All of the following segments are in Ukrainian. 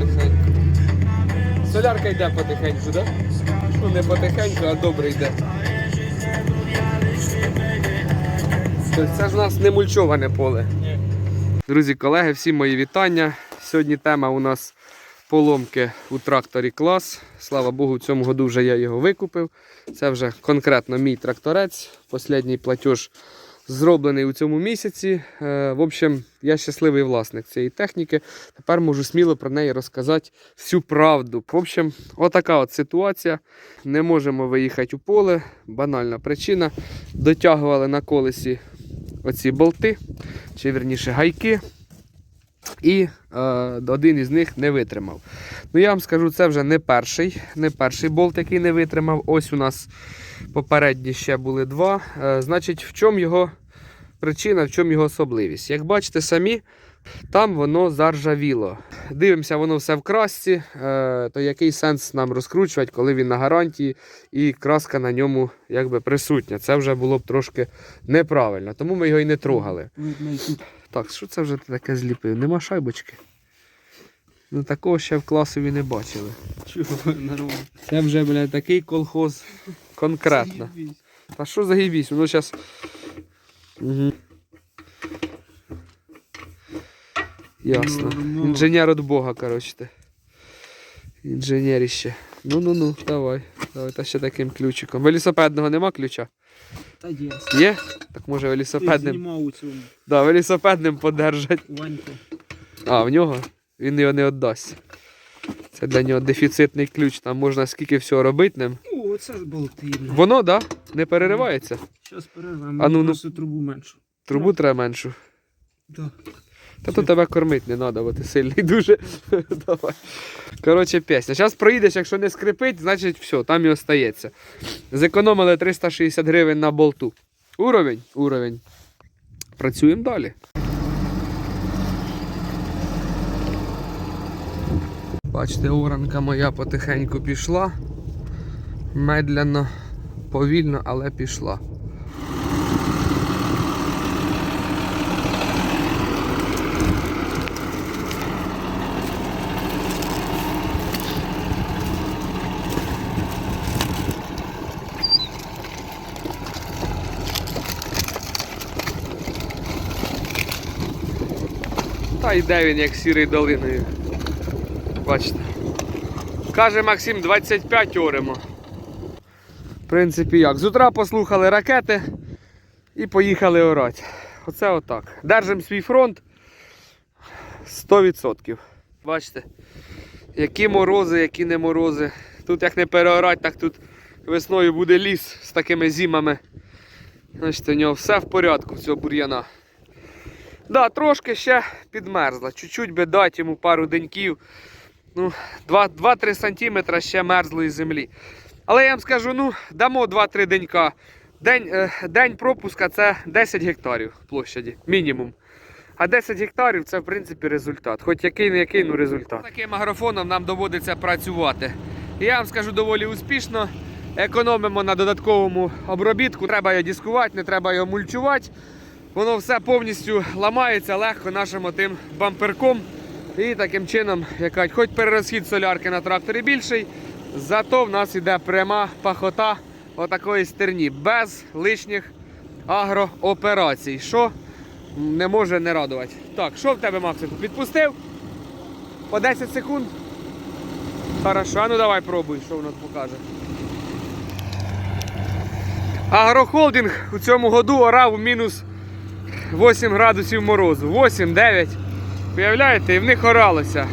потихеньку. Солярка йде потихеньку, так? Ну не потихеньку, а добре йде. Тобто Це ж у нас не мульчоване поле. Друзі, колеги, всім мої вітання. Сьогодні тема у нас поломки у тракторі клас. Слава Богу, в цьому году вже я його викупив. Це вже конкретно мій тракторець. Послідній платеж зроблений у цьому місяці. Е, В общем, я щасливий власник цієї техніки. Тепер можу сміло про неї розказати всю правду. В общем, отака от ситуація. Не можемо виїхати у поле. Банальна причина. Дотягували на колесі оці болти, чи верніше гайки. І е, один із них не витримав. Ну, я вам скажу, це вже не перший, не перший болт, який не витримав. Ось у нас попередні ще були два. Е, значить, в чому його причина, в чому його особливість? Як бачите самі, там воно заржавіло. Дивимося, воно все в красці, е, то який сенс нам розкручувати, коли він на гарантії і краска на ньому якби присутня. Це вже було б трошки неправильно, тому ми його і не трогали. Так, що це вже таке зліпив? Нема шайбочки. Ну такого ще в класові не бачили. чого нормально. Це вже, бля, такий колхоз конкретно. Та що загибісь? Воно зараз. Угу. Ясно. Ну. Інженер від Бога, коротше. ти. Інженеріще. Ну ну ну, давай. Давай, та ще таким ключиком. Велосипедного нема ключа? Та є. Є? Так може велосипедним. знімав у цьому Да, велосипедним подержать. Ваньку. А, в нього? Він його не віддасть. Це для нього дефіцитний ключ, там можна скільки всього робити ним. О, оце ж болти. Воно, так? Да? Не переривається. Щас перервемо. А ну, ну. Просто трубу меншу. Трубу треба меншу. Да. Та то тебе кормити не треба, бо ти сильний дуже. Давай. Коротше, пісня. Зараз проїдеш, якщо не скрипить, значить все, там і остається. Зекономили 360 гривень на болту. Уровень? Уровень. Працюємо далі. Бачите, оранка моя потихеньку пішла. Медленно, повільно, але пішла. Та йде він як сірий долиною. Бачите. Каже Максим 25 оремо. В принципі як. З утра послухали ракети і поїхали орати. Оце отак. Держимо свій фронт 100%. Бачите, які морози, які не морози. Тут як не переорати, так тут весною буде ліс з такими зимами. Значить, у нього все в порядку, цього бур'яна. Да, трошки ще підмерзла. Чуть-чуть би дати йому пару деньків. Ну, 2-3 сантиметра ще мерзлої землі. Але я вам скажу, ну, дамо 2-3 денька. День, е, день пропуска це 10 гектарів площаді, мінімум. А 10 гектарів це в принципі результат. Хоч який не який, ну результат. Таким агрофоном нам доводиться працювати. І я вам скажу доволі успішно. Економимо на додатковому обробітку. Треба його дискувати, не треба його мульчувати. Воно все повністю ламається легко нашим тим бамперком. І таким чином, як кажуть, хоч перерозхід солярки на тракторі більший, зато в нас іде пряма пахота отакої стерні, без лишніх агрооперацій, що не може не радувати. Так, що в тебе, Максик? Відпустив? По 10 секунд? Хорошо, ну давай пробуй, що воно покаже. Агрохолдинг у цьому году орав мінус 8 градусів морозу. 8-9. Уявляєте, і в них оралося.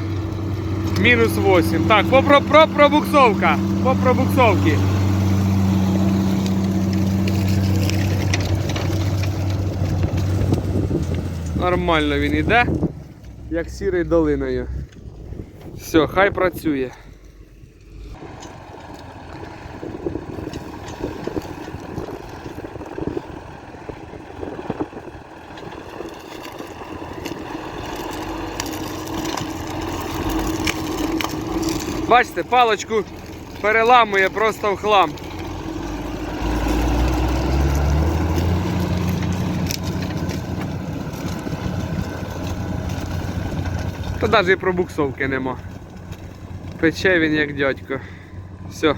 Мінус 8. Так, пробуксовка. По пробуксовці. Нормально він іде, як сірий долиною. Все, хай працює. Бачите, паличку переламує просто в хлам. Та навіть і пробуксовки нема. Пече він як дядько. Все.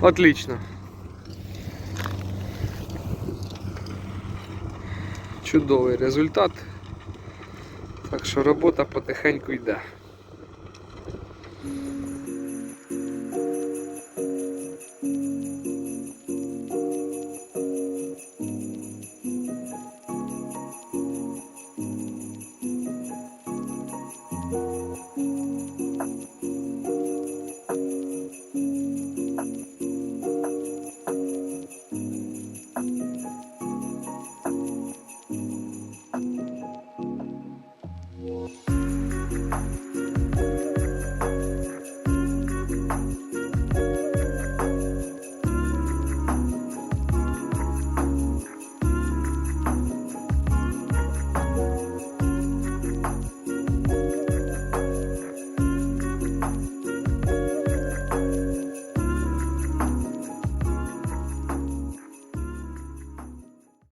Отлично. Чудовий результат. Так що робота потихеньку йде. Mm-hmm.